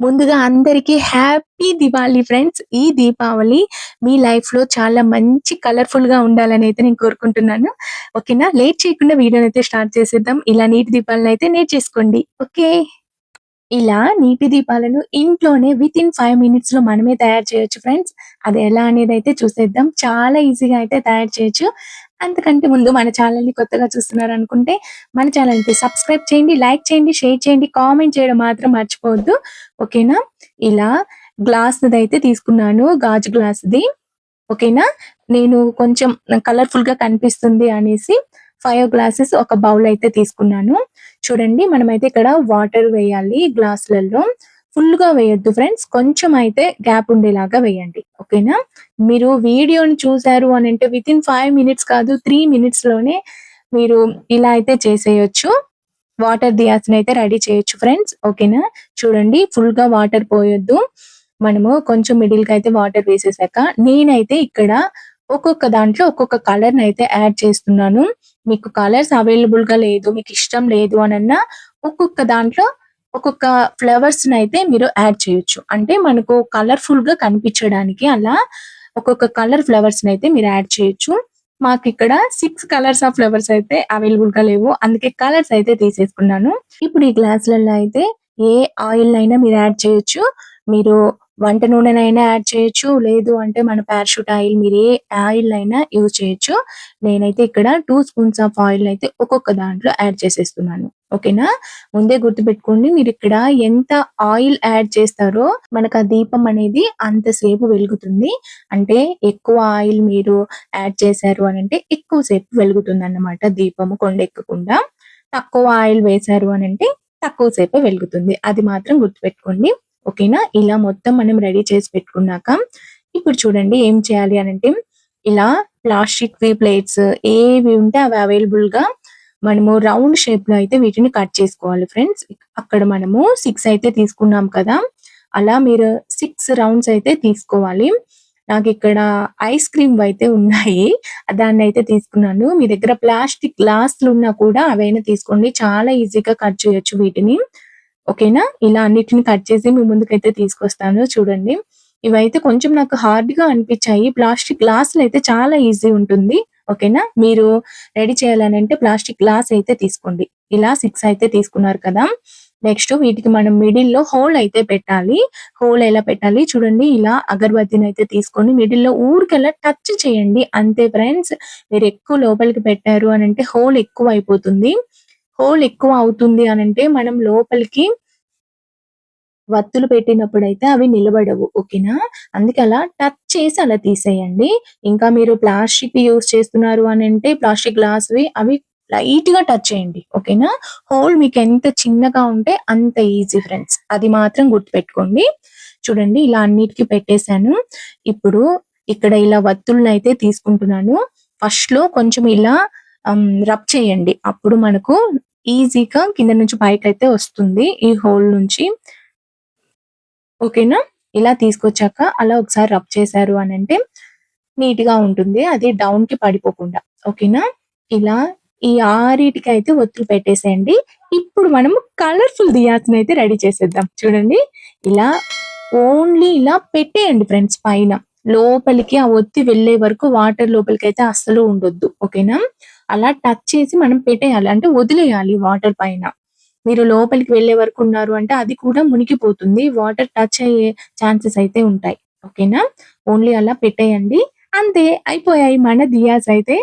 ముందుగా అందరికీ happy Diwali friends. ఈ దీపావళి మీ లైఫ్‌లో చాలా మంచి కలర్‌ఫుల్‌గా ఉండాలని అయితే నేను కోరుకుంటున్నాను. ఓకేనా? లేట్ చేయకుండా వీడియోనైతే స్టార్ట్ చేసేద్దాం. ఇలా నీటి దీపాలను అయితే దీపాలనైతే నేర్చేసుకోండి. ఓకే. ఇలా నీటి దీపాలను ఇంట్లోనే వితిన్ 5 మినిట్స్‌లో మనమే తయారు చేయొచ్చు ఫ్రెండ్స్. అది ఎలా అనేది అయితే చూసేద్దాం. చాలా ఈజీగా అయితే తయారు చేయొచ్చు. అంతకంటే ముందు మన ఛానల్ని కొత్తగా చూస్తున్నారు అనుకుంటే మన ఛానల్కి సబ్స్క్రైబ్ చేయండి, లైక్ చేయండి, షేర్ చేయండి, కామెంట్ చేయడం మాత్రం మర్చిపోవద్దు. ఓకేనా? ఇలా గ్లాస్‌దైతే తీసుకున్నాను. గాజు గ్లాస్‌ది. ఓకేనా? నేను కొంచెం కలర్‌ఫుల్‌గా కనిపిస్తుంది అనేసి ఫైవ్ గ్లాసెస్ ఒక బౌల్ అయితే తీసుకున్నాను. చూడండి మనమైతే ఇక్కడ వాటర్ వేయాలి గ్లాసులలో. ఫుల్‌గా వేయొద్దు ఫ్రెండ్స్. కొంచెం అయితే గ్యాప్ ఉండేలాగా వేయండి. ఓకేనా? మీరు వీడియోని చూసారు అని అంటే విత్ ఇన్ ఫైవ్ మినిట్స్ కాదు త్రీ మినిట్స్లోనే మీరు ఇలా అయితే చేసేయొచ్చు. వాటర్ దియాస్‌నైతే రెడీ చేయొచ్చు ఫ్రెండ్స్. ఓకేనా? చూడండి ఫుల్గా వాటర్ పోయొద్దు. మనము కొంచెం మిడిల్కి అయితే వాటర్ వేసేసాక నేనైతే ఇక్కడ ఒక్కొక్క దాంట్లో ఒక్కొక్క కలర్ అయితే యాడ్ చేస్తున్నాను. మీకు కలర్స్ అవైలబుల్గా లేదు, మీకు ఇష్టం లేదు అనన్నా ఒక్కొక్క దాంట్లో ఒక్కొక్క ఫ్లవర్స్ అయితే మీరు యాడ్ చేయొచ్చు. అంటే మనకు కలర్‌ఫుల్‌గా కనిపించడానికి అలా ఒక్కొక్క కలర్ ఫ్లవర్స్ అయితే మీరు యాడ్ చేయొచ్చు. మాకు ఇక్కడ సిక్స్ కలర్స్ ఆఫ్ ఫ్లవర్స్ అయితే అవైలబుల్‌గా లేవు. అందుకే కలర్స్ అయితే తీసేసుకున్నాను. ఇప్పుడు ఈ గ్లాసులలో అయితే ఏ ఆయిల్ అయినా మీరు యాడ్ చేయొచ్చు. మీరు వంట నూనెనైనా యాడ్ చేయొచ్చు. లేదు అంటే మన పారాషూట్ ఆయిల్ మీరు ఏ ఆయిల్ అయినా యూజ్ చేయొచ్చు. నేనైతే ఇక్కడ టూ స్పూన్స్ ఆఫ్ ఆయిల్ అయితే ఒక్కొక్క దాంట్లో యాడ్ చేసేస్తున్నాను. ఓకేనా? ముందే గుర్తుపెట్టుకోండి ఇక్కడ ఎంత ఆయిల్ యాడ్ చేస్తారో మనకు ఆ దీపం అనేది అంత సేపు వెలుగుతుంది. అంటే ఎక్కువ ఆయిల్ మీరు యాడ్ చేశారు అని అంటే ఎక్కువ సేపు వెలుగుతుందన్నమాట దీపము కొండెక్కకుండా. తక్కువ ఆయిల్ వేశారు అని తక్కువ సేపే వెలుగుతుంది. అది మాత్రం గుర్తుపెట్టుకోండి. ఓకేనా? ఇలా మొత్తం మనం రెడీ చేసి పెట్టుకున్నాక ఇప్పుడు చూడండి ఏం చేయాలి అనంటే ఇలా ప్లాస్టిక్‌వి ప్లేట్స్ ఏవి ఉంటే అవి అవైలబుల్‌గా మనము రౌండ్ షేప్‌లో అయితే వీటిని కట్ చేసుకోవాలి ఫ్రెండ్స్. అక్కడ మనము సిక్స్ అయితే తీసుకున్నాం కదా! అలా మీరు సిక్స్ రౌండ్స్ అయితే తీసుకోవాలి. నాకు ఇక్కడ ఐస్ క్రీమ్ అయితే ఉన్నాయి. దాన్ని అయితే తీసుకున్నాను. మీ దగ్గర ప్లాస్టిక్ గ్లాసులున్నా కూడా అవైనా తీసుకోండి. చాలా ఈజీగా కట్ చేయొచ్చు వీటిని. ఓకేనా? ఇలా అన్నిటిని కట్ చేసి మీ ముందుకైతే తీసుకొస్తాను చూడండి. ఇవైతే కొంచెం నాకు హార్డ్‌గా అనిపించాయి. ప్లాస్టిక్ గ్లాసులైతే చాలా ఈజీ ఉంటుంది. ఓకేనా? మీరు రెడీ చేయాలని అంటే ప్లాస్టిక్ గ్లాస్ అయితే తీసుకోండి. ఇలా సిక్స్ అయితే తీసుకున్నారు కదా! నెక్స్ట్ వీటికి మనం మిడిల్‌లో హోల్ అయితే పెట్టాలి. హోల్ ఎలా పెట్టాలి చూడండి ఇలా అగరబత్తినైతే తీసుకొని మిడిల్‌లో ఊరికలా టచ్ చేయండి. అంతే ఫ్రెండ్స్. మీరు ఎక్కువ లోపలికి పెట్టారు అని అంటే హోల్ ఎక్కువ అయిపోతుంది. హోల్ ఎక్కువ అవుతుంది అని అంటే మనం లోపలికి వత్తులు పెట్టినప్పుడు అయితే అవి నిలబడవు. ఓకేనా? అందుకే అలా టచ్ చేసి అలా తీసేయండి. ఇంకా మీరు ప్లాస్టిక్ యూస్ చేస్తున్నారు అని అంటే ప్లాస్టిక్ గ్లాస్‌వి అవి లైట్గా టచ్ చేయండి. ఓకేనా? హోల్ మీకు ఎంత చిన్నగా ఉంటే అంత ఈజీ ఫ్రెండ్స్. అది మాత్రం గుర్తుపెట్టుకోండి. చూడండి ఇలా అన్నిటికి పెట్టేశాను ఇప్పుడు ఇక్కడ ఇలా వత్తులనైతే తీసుకుంటున్నాను. ఫస్ట్లో కొంచెం ఇలా Um, రబ్ చేయండి. అప్పుడు మనకు ఈజీగా కింద నుంచి పైకి అయితే వస్తుంది. ఈ హోల్ నుంచి. ఓకేనా? ఇలా తీసుకొచ్చాక అలా ఒకసారి రబ్ చేశారు నీట్ నీట్‌గా ఉంటుంది. అది డౌన్‌కి పడిపోకుండా. ఓకేనా? ఇలా ఈ ఆరిటికైతే ఒత్తులు పెట్టేసేయండి. ఇప్పుడు మనము కలర్‌ఫుల్ అయితే రెడీ చేసేద్దాం. చూడండి. ఇలా ఓన్లీ ఇలా పెట్టేయండి ఫ్రెండ్స్ పైన. లోపలికి ఆ ఒత్తి వెళ్ళే వరకు వాటర్ లోపలికి అయితే అస్సలు ఉండొద్దు. ఓకేనా? అలా టచ్ చేసి మనం పెట్టేయాలి. అంటే వదిలేయాలి వాటర్ పైన. మీరు లోపలికి వెళ్ళే వరకు ఉన్నారు అంటే అది కూడా మునిగిపోతుంది. వాటర్ టచ్ అయ్యే ఛాన్సెస్ అయితే ఉంటాయి. ఓకేనా? ఓన్లీ అలా పెట్టేయండి. అంతే అయిపోయాయి మన దియాస్ అయితే.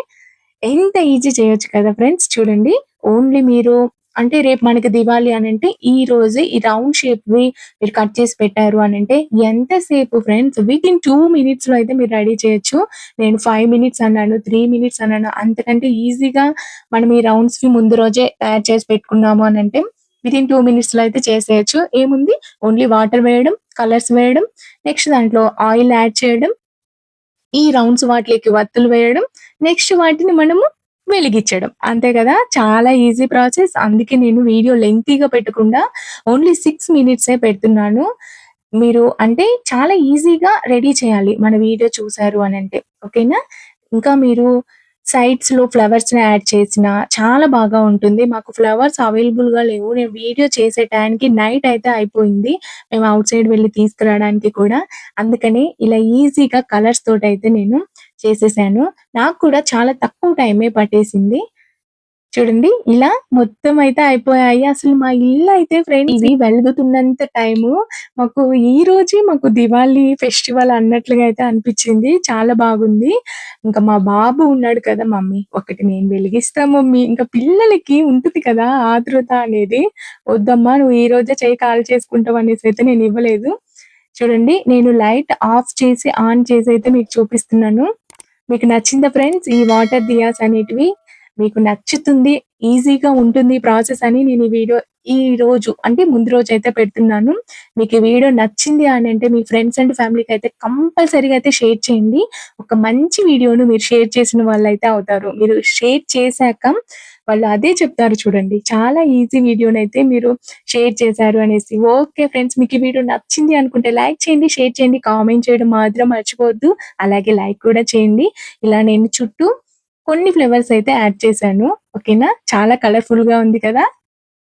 ఎంత ఈజీ చేయొచ్చు కదా ఫ్రెండ్స్ చూడండి. ఓన్లీ మీరు అంటే రేపు మనకి దివాళి అని అంటే ఈ రోజే ఈ రౌండ్ షేప్ వి మీరు కట్ చేసి పెట్టారు అని ఎంత సేపు ఫ్రెండ్స్ వితిన్ 2 మినిట్స్‌లో అయితే మీరు రెడీ చేయొచ్చు. నేను ఫైవ్ మినిట్స్ అన్నాను, త్రీ మినిట్స్ అన్నాను. అంతకంటే ఈజీగా మనం ఈ రౌండ్స్ వి ముందు రోజే తయారు చేసి పెట్టుకున్నాము అని అంటే విథిన్ టూ మినిట్స్లో అయితే చేసేయొచ్చు. ఏముంది ఓన్లీ వాటర్ వేయడం, కలర్స్ వేయడం, నెక్స్ట్ దాంట్లో ఆయిల్ యాడ్ చేయడం. ఈ రౌండ్స్ వాటిలోకి వత్తులు వేయడం. నెక్స్ట్ వాటిని మనము వెలిగించడం. అంతే కదా! చాలా ఈజీ ప్రాసెస్. అందుకే నేను వీడియో లెంగ్తీగా పెట్టకుండా ఓన్లీ సిక్స్ మినిట్సే పెడుతున్నాను. మీరు అంటే చాలా ఈజీగా రెడీ చేయాలి. మన వీడియో చూసారు అని అంటే ఓకేనా? ఇంకా మీరు సైడ్స్‌లో ఫ్లవర్స్‌ని యాడ్ చేసిన చాలా బాగా ఉంటుంది. మాకు ఫ్లవర్స్ అవైలబుల్‌గా లేవు. నేను వీడియో చేసే టైంకి నైట్ అయితే అయిపోయింది. మేము అవుట్ సైడ్ వెళ్ళి తీసుకురావడానికి కూడా. అందుకని ఇలా ఈజీగా కలర్స్ తోటయితే నేను చేసేసాను. నాకు కూడా చాలా తక్కువ టైమే పట్టేసింది. చూడండి ఇలా మొత్తం అయితే అయిపోయాయి. అసలు మా ఇల్లు అయితే ఫ్రెండ్స్ ఇవి వెలుగుతున్నంత టైము మాకు ఈ రోజే మాకు దివాళీ ఫెస్టివల్ అన్నట్లుగా అయితే అనిపించింది చాలా బాగుంది. ఇంకా మా బాబు ఉన్నాడు కదా! మమ్మీ ఒకటి నేను వెలిగిస్తా మమ్మీ ఇంకా పిల్లలకి ఉంటుంది కదా! ఆతృత అనేది. వద్దమ్మా నువ్వు ఈ రోజే చేకాలు చేసుకుంటావని అయితే నేను ఇవ్వలేదు. చూడండి నేను లైట్ ఆఫ్ చేసి, ఆన్ చేసి అయితే మీకు చూపిస్తున్నాను. మీకు నచ్చిందా ఫ్రెండ్స్ ఈ వాటర్ దియాస్ అనేటివి? మీకు నచ్చుతుంది, ఈజీగా ఉంటుంది ప్రాసెస్ అని నేను ఈ వీడియో ఈ రోజు అంటే ముందు రోజు అయితే పెడుతున్నాను. మీకు ఈ వీడియో నచ్చింది అని అంటే మీ ఫ్రెండ్స్ అండ్ ఫ్యామిలీకయితే కంపల్సరీగా అయితే షేర్ చేయండి. ఒక మంచి వీడియోను మీరు షేర్ చేసిన వాళ్ళు అయితే అవుతారు. మీరు షేర్ చేశాక వాళ్ళు అదే చెప్తారు చూడండి. చాలా ఈజీ వీడియోనైతే మీరు షేర్ చేశారు అనేసి. ఓకే ఫ్రెండ్స్ మీకు ఈ వీడియో నచ్చింది అనుకుంటే లైక్ చేయండి, షేర్ చేయండి, కామెంట్ చేయడం మాత్రం మర్చిపోవద్దు. అలాగే లైక్ కూడా చేయండి. ఇలా నేను చుట్టూ కొన్ని ఫ్లేవర్స్ అయితే యాడ్ చేశాను. ఓకేనా? చాలా కలర్‌ఫుల్‌గా ఉంది కదా!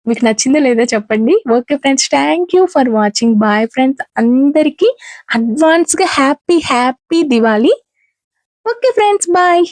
మీకు నచ్చిందో లేదో చెప్పండి. Okay friends thank you for watching. Bye friends. అందరికీ అడ్వాన్స్‌గా happy happy Diwali. Okay friends bye.